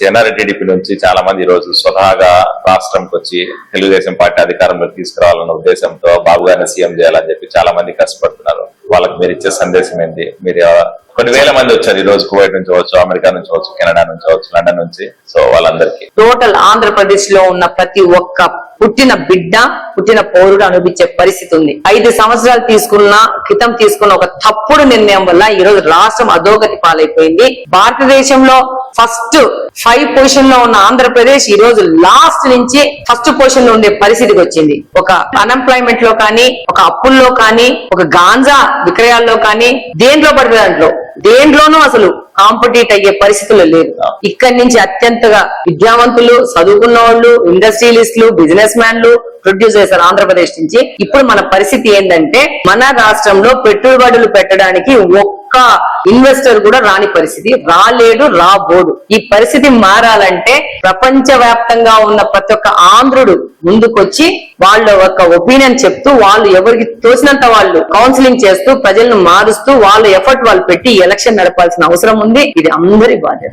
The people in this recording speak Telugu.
జనరల్ టీడీపీ నుంచి చాలా మంది ఈ రోజు స్వతహాగా రాష్ట్రంకి వచ్చి తెలుగుదేశం పార్టీ అధికారంలోకి తీసుకురావాలన్న ఉద్దేశంతో బాబు గారిని సీఎం చేయాలని చెప్పి చాలా మంది కష్టపడుతున్నారు. వాళ్ళకి మీరు ఇచ్చే సందేశం ఏంటి? మీరు కొన్ని వేల మంది వచ్చారు ఈ రోజు కువైట్ నుంచి వచ్చు అమెరికా నుంచి వచ్చు కెనడా నుంచి వచ్చు లండన్ నుంచి. సో వాళ్ళందరికీ. టోటల్ ఆంధ్రప్రదేశ్లో ఉన్న ప్రతి ఒక్క పుట్టిన బిడ్డ పుట్టిన పౌరుడు అనుభవించే పరిస్థితి ఉంది. ఐదు సంవత్సరాలు తీసుకున్న క్రితం తీసుకున్న ఒక తప్పుడు నిర్ణయం వల్ల ఈ రోజు రాష్ట్రం అధోగతి పాలైపోయింది. భారతదేశంలో ఫస్ట్ ఫైవ్ పొజిషన్లో ఉన్న ఆంధ్రప్రదేశ్ ఈ రోజు లాస్ట్ నుంచి ఫస్ట్ పొజిషన్లో ఉండే పరిస్థితికి వచ్చింది. ఒక అన్ఎంప్లాయ్మెంట్లో కానీ ఒక అప్పుల్లో కానీ ఒక గాంజా విక్రయాల్లో కానీ దేంట్లో పడిన దాంట్లో? దేంట్లోనూ అసలు కాంపిటీట్ అయ్యే పరిస్థితులు లేదు ఇక్కడి నుంచి అత్యంతగా విద్యావంతులు చదువుకున్న వాళ్ళు ఇండస్ట్రియలిస్టులు బిజినెస్ మ్యాన్లు ప్రొడ్యూస్ చేశారు ఆంధ్రప్రదేశ్ నుంచి. ఇప్పుడు మన పరిస్థితి ఏంటంటే మన రాష్ట్రంలో పెట్టుబడులు పెట్టడానికి ఒక్క ఇన్వెస్టర్ కూడా రాని పరిస్థితి రాలేడు రాబోడు. ఈ పరిస్థితి మారాలంటే ప్రపంచ వ్యాప్తంగా ఉన్న ప్రతి ఒక్క ఆంధ్రుడు ముందుకొచ్చి వాళ్ళ యొక్క ఒపీనియన్ చెప్తూ వాళ్ళు ఎవరికి తోసినంత వాళ్ళు కౌన్సిలింగ్ చేస్తూ ప్రజలను మారుస్తూ వాళ్ళ ఎఫర్ట్ వాళ్ళు పెట్టి ఎలక్షన్ నడపాల్సిన అవసరం ఉంది. ఇది అందరి బాధ్యత.